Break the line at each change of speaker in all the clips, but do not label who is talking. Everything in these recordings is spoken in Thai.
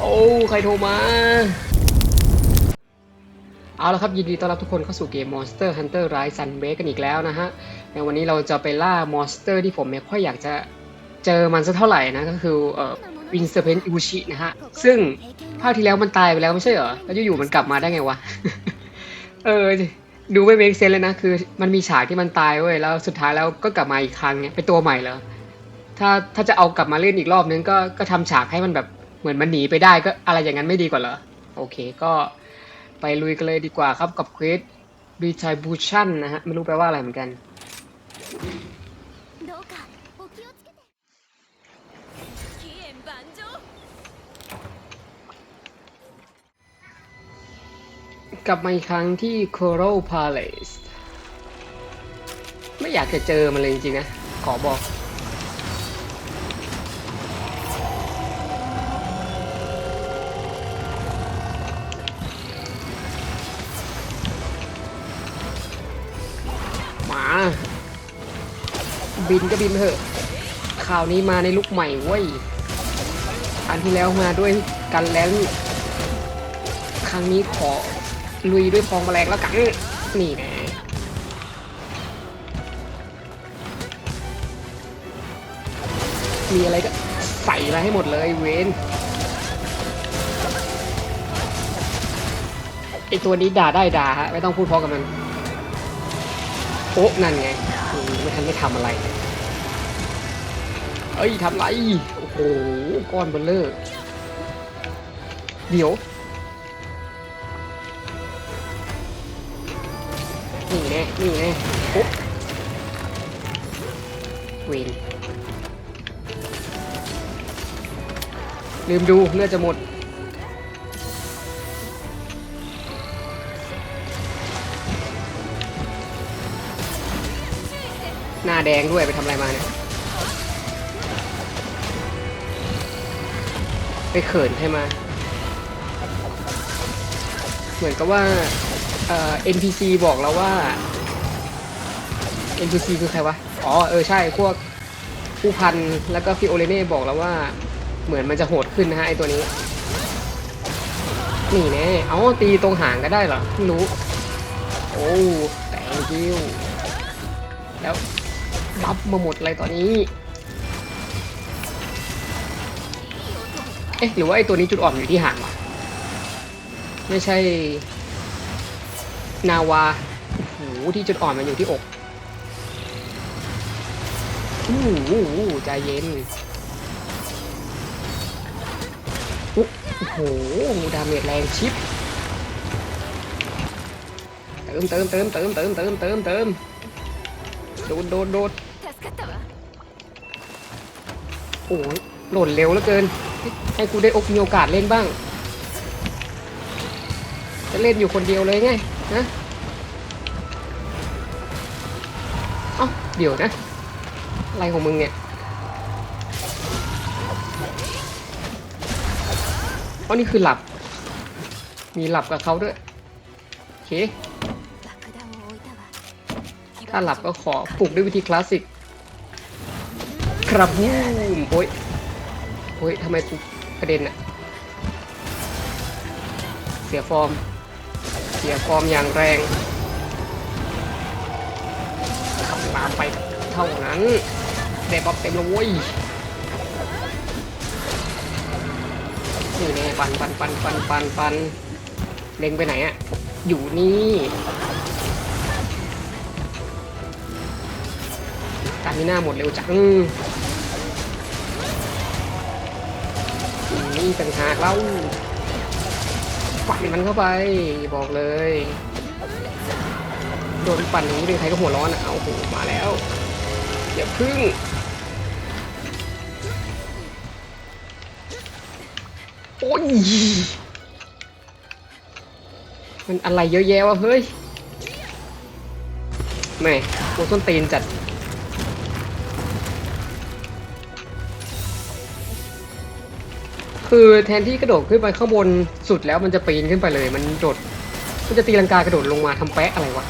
โอ้ใครโทรมา เอาละครับ ยินดีต้อนรับทุกคนเข้าสู่เกม Monster Hunter Rise Sunbreak กันอีกแล้วนะฮะ ในวันนี้เราจะไปล่ามอนสเตอร์ที่ผมไม่ค่อยอยากจะเจอมันสักเท่าไหร่นะ ก็คือเอ่อวินเซอร์เพนอิวชินะฮะ ซึ่งภาคที่แล้วมันตายไปแล้วไม่ใช่เหรอ แล้วอยู่ๆมันกลับมาได้ไงวะ เออ ดูไม่เมคเซนเลยนะ คือมันมีฉากที่มันตายเว้ย แล้วสุดท้ายแล้วก็กลับมาอีกครั้งเนี่ยเป็นตัวใหม่เหรอ ถ้าถ้าจะเอากลับมาเล่นอีกรอบนึงก็ก็ทำฉากให้มันแบบ เหมือนมันหนีไปได้ก็อะไรอย่างนั้นไม่ดีกว่าเหรอ โอเคก็ไปลุยกันเลยดีกว่าครับกับเควสดุชัยบูชันนะฮะ ไม่รู้แปลว่าอะไรเหมือนกัน กลับมาอีกครั้งที่ Coral Palace ไม่อยากจะเจอมันเลยจริงๆนะ ขอบอก บินก็บินเถอะคราวนี้มาในลุกใหม่เว้ยอันที่แล้วมาด้วยกันแล้วครั้งนี้ขอลุยด้วยพองแมลงแล้วกันนี่นะมีอะไรก็ใส่มาให้หมดเลยเวนไอตัวนี้ด่าได้ด่าฮะไม่ต้องพูดเพราะกับมันโอ๊ะนั่นไงไม่ทันได้ทำอะไรเอ้ยทำไร โอ้โห ก้อนเบลเลอร์เดี๋ยวนี่แน่นี่แน่โอ๊ะเวนลืมดูเลือดจะหมดหน้าแดงด้วยไปทำอะไรมาเนี่ย ไปเขินใช่ไหมเหมือนกับว่าเอ่อ NPC บอกเราว่า NPC คือใครวะ อ๋อ เออ ใช่ พวกผู้พัน แล้วก็ฟิโอเลเน่บอกแล้วว่า เหมือนมันจะโหดขึ้นนะฮะไอตัวนี้ นี่แน่เอาตีตรงหางก็ได้เหรอไม่รู้ โอ้ thank you แล้วบัฟมาหมดอะไรตอนนี้ เอ๊ะหรือว่าไอ้ตัวนี้จุดอ่อนอยู่ที่หางวะไม่ใช่ นาวาโอ้หที่จุดอ่อนมันอยู่ที่อกโอ้โหใจเย็นโอ้โหดาเมจแรงชิปเติมเติมเติมเติมเติมเติมเติมเติมโดนโดนโด
น
โอ้ย หล่นเร็วเหลือเกิน ให้กูได้อกมีโอกาสเล่นบ้าง จะเล่นอยู่คนเดียวเลยไงนะเอ้าเดี๋ยวนะ อะไรของมึงเนี่ยอันนี้คือหลับ มีหลับกับเขาด้วย โอเค ถ้าหลับก็ขอปลุกด้วยวิธีคลาสสิก ครับโอ้ย โอ้ยทำไมกูกระเด็นอะเสียฟอร์ม เสียฟอร์มอย่างแรงขับตามไปเท่านั้นได้บ๊อบเต็มเลยเว้ยนี่แน่ปันปันปันปันปันปันเล็งไปไหนอะอยู่นี่การมีหน้าหมดเร็วจัง ต่างหากเล่าปั่นมันเข้าไปบอกเลยโดนปั่นอย่างนี้เป็นใครก็หัวร้อนอะเอาโหมาแล้วอย่าพึ่งโอ้ยมันอะไรเยอะแยะวะเฮ้ยแม่โคต้นตีนจัด คือแทนที่กระโดดขึ้นไปข้างบนสุดแล้วมันจะปีนขึ้นไปเลย มันโดดมันจะตีลังกากระโดดลงมาทำแปะอะไรวะ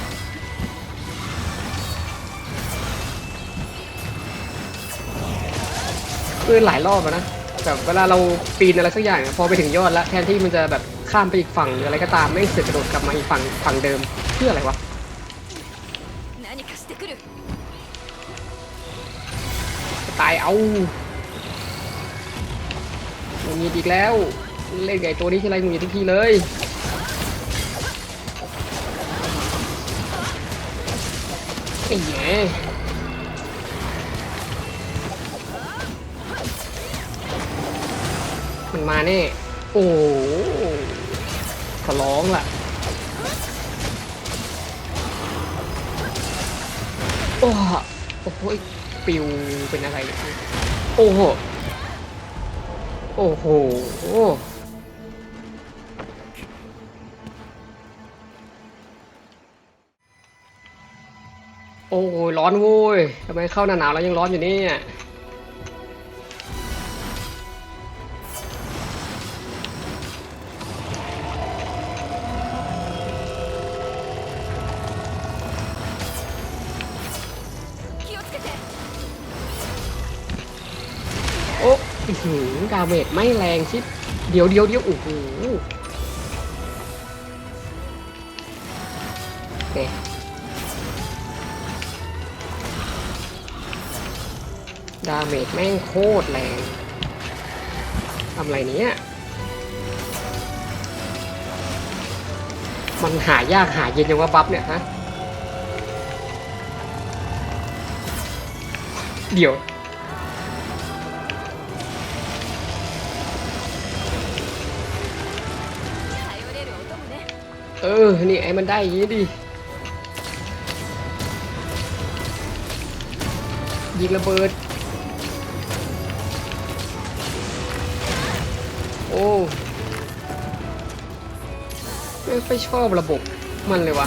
คือหลายรอบแล้วนะแบบเวลาเราปีนอะไรสักอย่างพอไปถึงยอดแล้วแทนที่มันจะแบบข้ามไปอีกฝั่งออะไรก็ตามไม่เสือกระโดดกลับมาอีกฝั่งฝั่งเดิมเพื่ออะไรวะตายเอา หงุดหงิดอีกแล้ว เล่นไก่ตัวนี้ทีไรหงุดหงิดทุกทีเลยไอ้แหน่มันมาแน่ โอ้ขอร้องล่ะ โอ้โหปิวเป็นอะไร โอ้โห โอ้โห โอ้ยร้อนโว้ยทำไมเข้าหน้าหนาวแล้วยังร้อนอยู่เนี่ย ดาเมจไม่แรงชิดเดี๋ยวเดี๋ยวเดี๋ยวโอ้โหโอเคดาเมจแม่งโคตรแรงทำไรเนี้ยมันหายากหาเย็นยังว่าบัฟเนี่ยฮะเดี๋ยว ออ นี่ไอ้มันได้อย่างนี้ดิ ยิงระเบิด โอ้ไม่ค่อยชอบระบบมันเลยวะ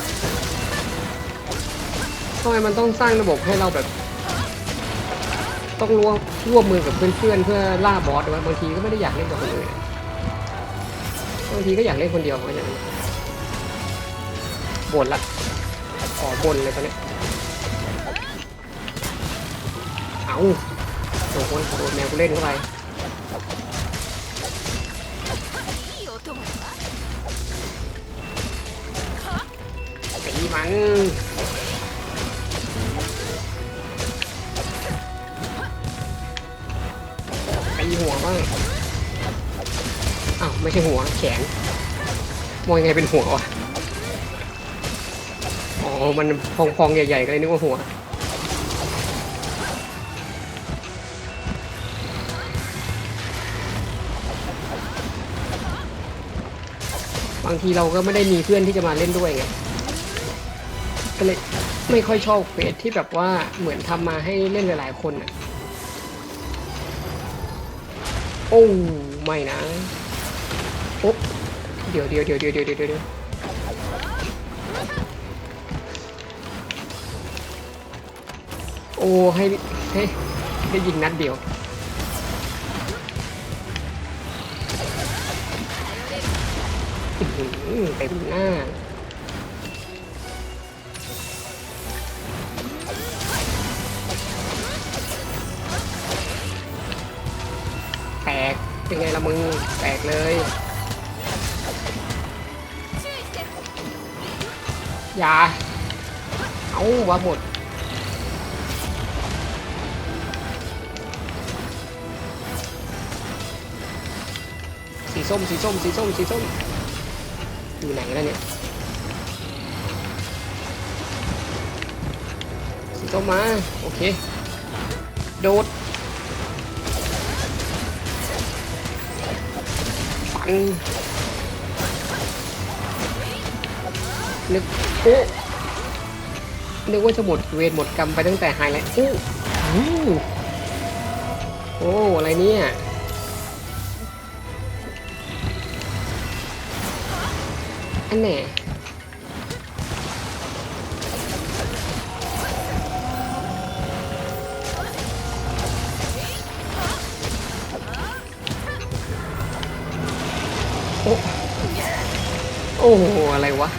ทำไมมันต้องสร้างระบบให้เราแบบ ต้องร่วมร่วมมือกับเพื่อนๆเพื่อล่าบอสวะบางทีก็ไม่ได้อยากเล่นกับคนอื่นบางทีก็อยากเล่นคนเดียวเหมือนกัน บนละขอบนเลยตอนนี้เอาโดนโดนแมวกูเล่นเข้าไปตีมันตีหัวบ้างอ้าวไม่ใช่หัวแขนมอยไงเป็นหัววะ อ๋อมันพองๆ ใหญ่ๆ ก็เลยนึกว่าหัว บางทีเราก็ไม่ได้มีเพื่อนที่จะมาเล่นด้วยไง ก็เลยไม่ค่อยชอบเควสที่แบบว่าเหมือนทำมาให้เล่นหลายๆคนอะ โอ้ ไม่นะ โอ๊ะเดี๋ยวเดี๋ยวเดี๋ยวเดี๋ยวเดี๋ยวเดี๋ยว โอ้ให้ให้ให้ยิงนัดเดียว เต็มหน้าแตกเป็นไงละมึง แตกเลยยาเอาวะหมด ส้มสีส้มสีส้มสีส้มอยู่ไหนแล้วเนี่ยสีส้มมา โอเค โดดปังนึกโอ้นึกว่าจะหมดเวรหมดกรรมไปตั้งแต่ไฮไลท์อู้อู้โอ้อะไรเนี่ย อันไหนโอ้โห อะไรวะ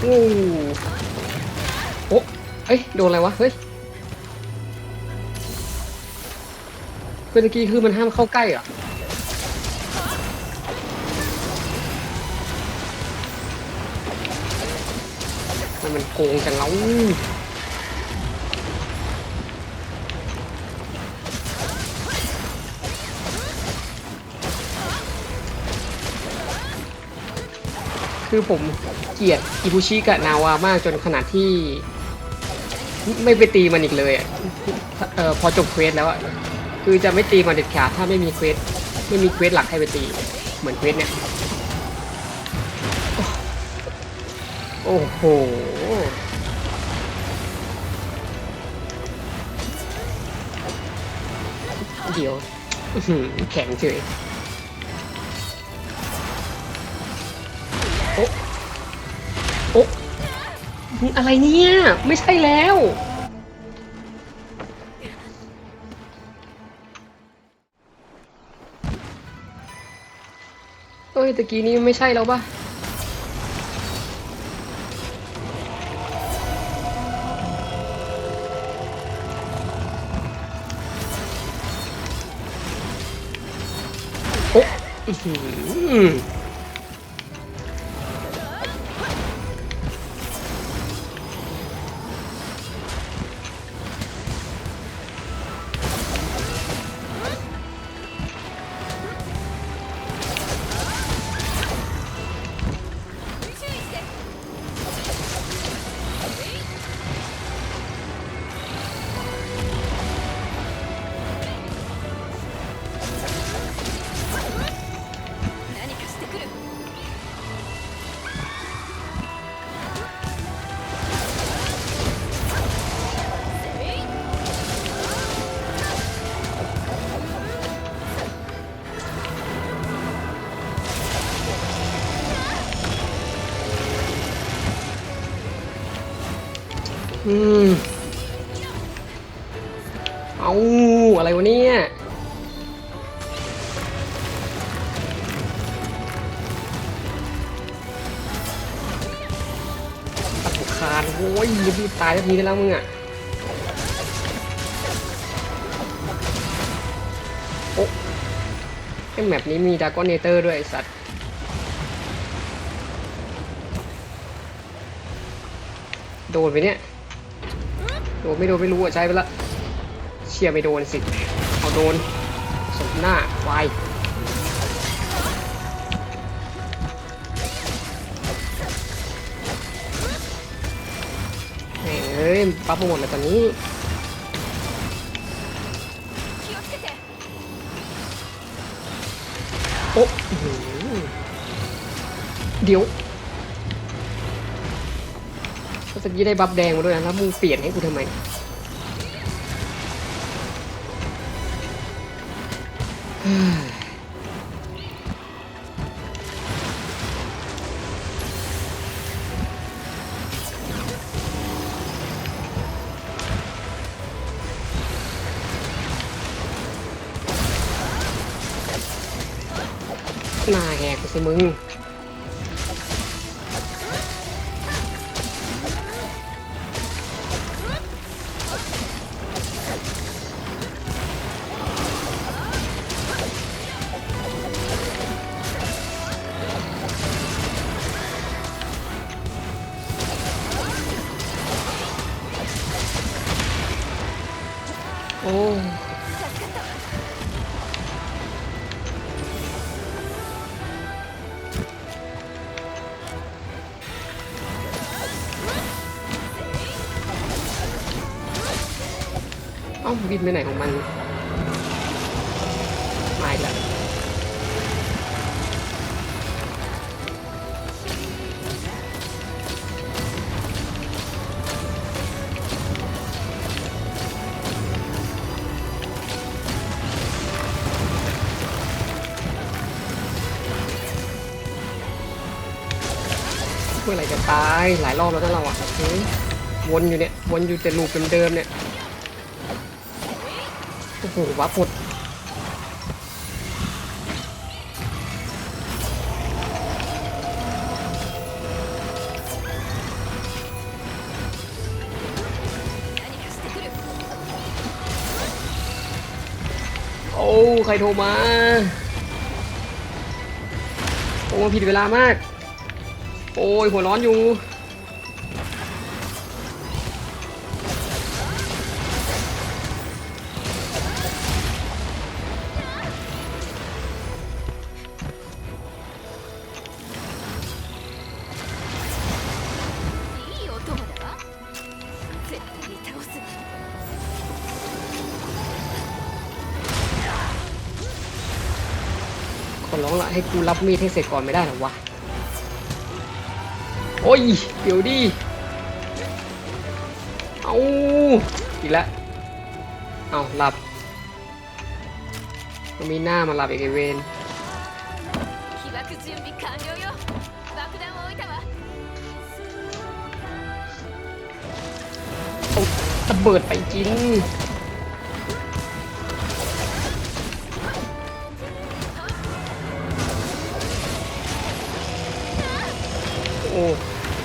โอ้ เอ้ย โดนอะไรวะ เฮ้ยเมื่อกี้คือมันห้ามเข้าใกล้เหรอมันมันโกงจังแล้วคือผมเกลียดอิบุชิกับนาวามากจนขนาดที่ ไม่ไปตีมันอีกเลยอะเออพอจบเควสแล้วอะคือจะไม่ตีมันเด็ดขาดถ้าไม่มีเควสไม่มีเควสหลักให้ไปตี เหมือนเควสเนี่ยโอ้โหเดี๋ยวแข็งเฉยโอ๊ะโอ๊ะ อะไรเนี่ย ไม่ใช่แล้ว เอ้ยตะกี้นี้ไม่ใช่แล้วปะโอ๊าดโว้ยรีบตายทันทีได้แล้วมึงอะโอ๊ะไอแมปนี้มีดากอนเนเตอร์ด้วยไอสัตว์โดนไปเนี่ยโดนไม่โดนไม่รู้อะใช้ไปละเชี่ยไม่โดนสิเอาโดนสมหน้าควาย นปั๊บหมดเลยตอนนี้โอ้เดี๋ยวก็จะยี่ได้บัฟแดงมาด้วยนะแล้วมึงเปลี่ยนให้กูทำไมเฮ้ มึง เอ้าบินไปไหนของมันมาอีกแล้วเมื่อไหร่จะตายหลายรอบแล้วนะเราอะวนอยู่เนี่ย วนอยู่แต่ลูปเดิมๆเนี่ย อ้โหว่าฝุดโอ้ใครโทรมา โอ้ผิดเวลามาก โอ้ยหัวร้อนอยู่ คนร้องละให้กูรับมีดให้เสร็จก่อนไม่ได้หรอวะ โอ้ย เดี๋ยวดีเอาอีกแล้ว เอาหลับมันมีหน้ามาหลับอีกเวนระเบิดไปจริง โอ้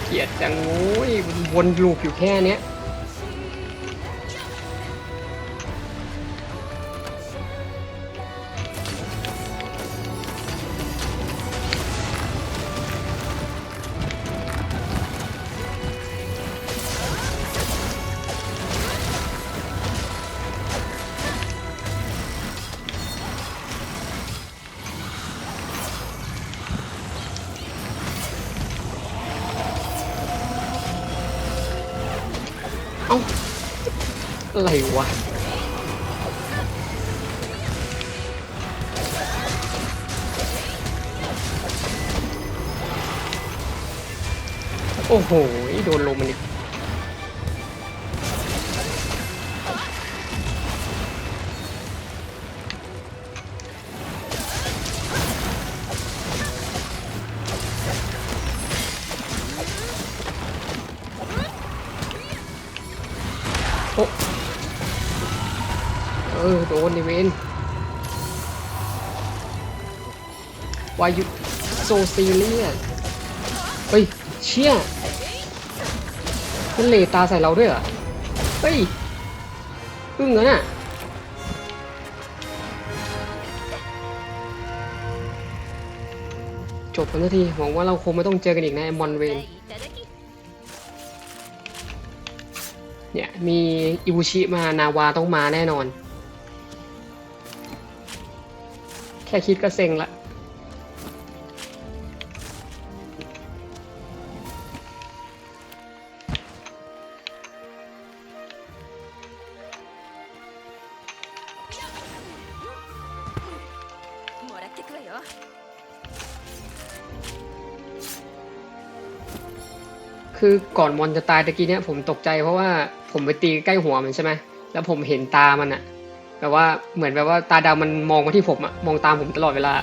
เกลียดจังโอ้ยวนลูปอยู่แค่เนี้ย อะไรวะโอ้โห โดนลมมันอีกายุโซซีเลียเฮ้ย เชี่ยมันเลตาใส่เราด้วยเหรอ เฮ้ยอึ้งเงินอะจบกันทีหวังว่าเราคงไม่ต้องเจอกันอีกนะมอนเวนเนี่ยมีอิบุชิมานาวาต้องมาแน่นอน แค่คิดก็เซ็งละ คือก่อนมอนจะตายตะกี้เนี่ยผมตกใจเพราะว่าผมไปตีใกล้หัวมันใช่ไหมแล้วผมเห็นตามันอะแบบว่าเหมือนแบบว่าตาดำมันมองมาที่ผมอะมองตามผมตลอดเวลา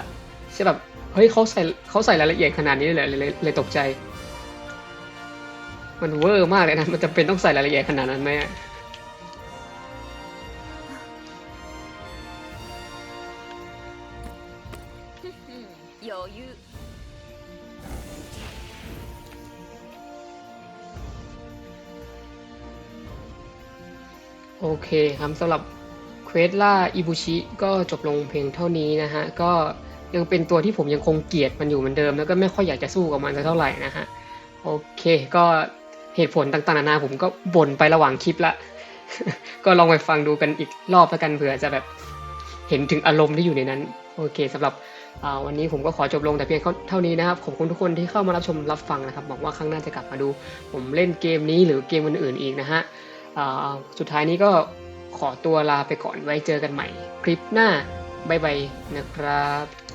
ใช่แบบเฮ้ยเขาใส่เขาใส่รายละเอียดขนาดนี้เลยเลยเลยเลยตกใจ มันเวอร์มากเลยนะมันจะเป็นต้องใส่รายละเอียดขนาดนั้นไหม โอเคครับสำหรับเควสล่าอิบุชิก็จบลงเพียงเท่านี้นะฮะ ก็ยังเป็นตัวที่ผมยังคงเกลียดมันอยู่เหมือนเดิม แล้วก็ไม่ค่อยอยากจะสู้กับมันสักเท่าไหร่นะฮะ โอเค ก็เหตุผลต่างๆนานาผมก็บ่นไประหว่างคลิปละ ก็ลองไปฟังดูกันอีกรอบแล้วกันเผื่อจะแบบเห็นถึงอารมณ์ที่อยู่ในนั้น โอเคสำหรับวันนี้ผมก็ขอจบลงแต่เพียงเท่านี้นะครับขอบคุณทุกคนที่เข้ามารับชมรับฟังนะครับหวังว่าครั้งหน้าจะกลับมาดู ผมเล่นเกมนี้หรือเกมอื่นๆอีกนะฮะ สุดท้ายนี้ก็ขอตัวลาไปก่อนไว้เจอกันใหม่ คลิปหน้าบ๊ายบายนะครับ